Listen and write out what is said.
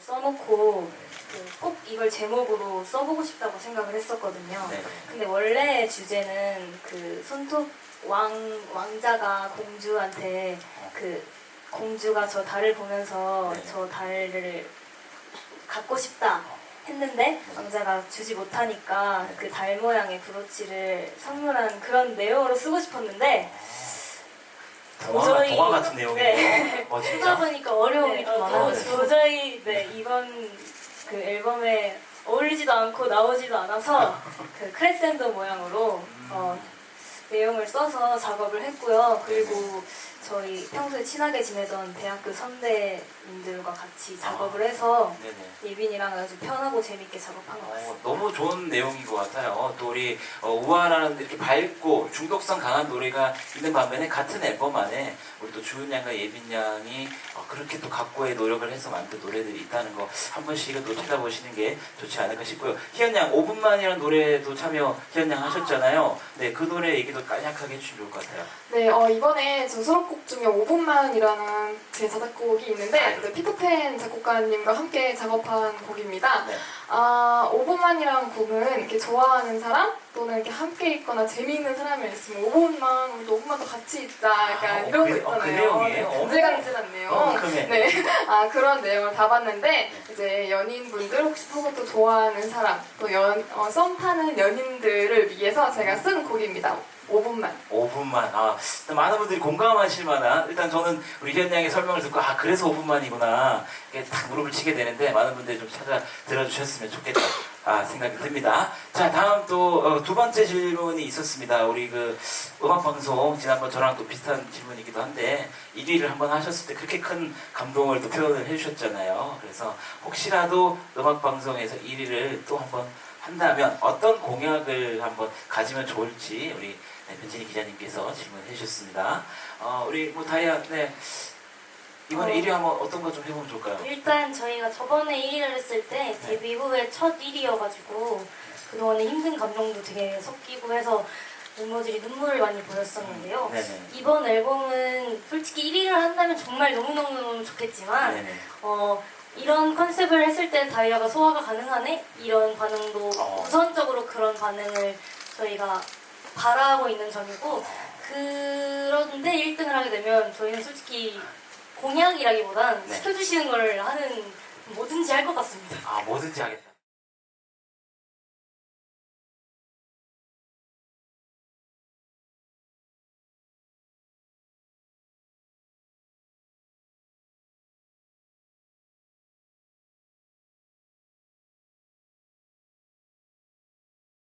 내용을 써놓고 그 꼭 이걸 제목으로 써보고 싶다고 생각을 했었거든요. 네. 근데 원래 주제는 그 손톱 왕 왕자가 공주한테 그 공주가 저 달을 보면서 네. 저 달을 갖고 싶다 했는데 왕자가 주지 못하니까 네. 그달 모양의 브로치를 선물한 그런 내용으로 쓰고 싶었는데 동화, 도저히- 동화 같은 내용이네요. 네. 어, 쓰다 진짜? 보니까 어려움이 네, 좀 어, 많아서 어, 이번 그 앨범에 어울리지도 않고 나오지도 않아서 그 크레센도 모양으로 어, 내용을 써서 작업을 했고요. 그리고 저희 평소에 친하게 지내던 대학교 선배님들과 같이 작업을 해서 네네. 예빈이랑 아주 편하고 재밌게 작업한 것 같습니다. 어, 너무 좋은 내용인 것 같아요. 또 우리 어, 우아라는 이렇게 밝고 중독성 강한 노래가 있는 반면에 같은 앨범 안에 우리 또 주은 양과 예빈 양이 어, 그렇게 또 각고의 노력을 해서 만든 노래들이 있다는 거 한 번씩은 또 찾아보시는 게 좋지 않을까 싶고요. 희연 양 5분만이라는 노래도 참여 희연 양 하셨잖아요. 네, 그 노래 얘기도 간략하게 해주시면 좋을 것 같아요. 네, 어, 이번에 저 수록곡 중에 5분만이라는 제 자작곡이 있는데 그 피터팬 작곡가님과 함께 작업한 곡입니다. 네. 아, 5분만이라는 곡은 이렇게 좋아하는 사람 또는 이렇게 함께 있거나 재미있는 사람이 있으면 5분만 우리도 5분만 더 같이 있자 약간 아, 이런 거 그- 어, 그 있잖아요. 내용이에요? 네, 어머. 간질간질한 내용. 어, 그러네. 네, 아 그런 내용을 담았는데 이제 연인분들 혹시 혹은 또 좋아하는 사람 또 연, 어, 썸 타는 연인들을 위해서 제가 쓴 곡입니다. 5분만. 5분만. 아, 많은 분들이 공감하실 만한, 일단 저는 우리 희연 양의 설명을 듣고, 아, 그래서 5분만이구나. 이렇게 딱 무릎을 치게 되는데, 많은 분들이 좀 찾아 들어주셨으면 좋겠다. 아, 생각이 듭니다. 자, 다음 또, 어, 두 번째 질문이 있었습니다. 우리 그, 음악 방송, 지난번 저랑 또 비슷한 질문이기도 한데, 1위를 한번 하셨을 때 그렇게 큰 감동을 또 표현을 해주셨잖아요. 그래서 혹시라도 음악 방송에서 1위를 또 한번 한다면 어떤 공약을 한번 가지면 좋을지 우리 네, 변진희 기자님께서 질문해 주셨습니다. 어, 우리 뭐 다이아 네 이번에 어. 1위 한번 어떤 거 좀 해보면 좋을까요? 일단 저희가 저번에 1위를 했을 때 데뷔 후에 첫 1위여가지고 그동안에 힘든 감정도 되게 섞이고 해서 멤버들이 눈물을 많이 보였었는데요. 네네. 이번 앨범은 솔직히 1위를 한다면 정말 너무너무 좋겠지만 네네. 어, 이런 컨셉을 했을 때 다이아가 소화가 가능하네? 이런 반응도 어. 우선적으로 그런 반응을 저희가 바라고 있는 점이고 그런데 1등을 하게 되면 저희는 솔직히 공약이라기보단 네. 시켜주시는 걸 하는 뭐든지 할 것 같습니다. 아 뭐든지 하겠다.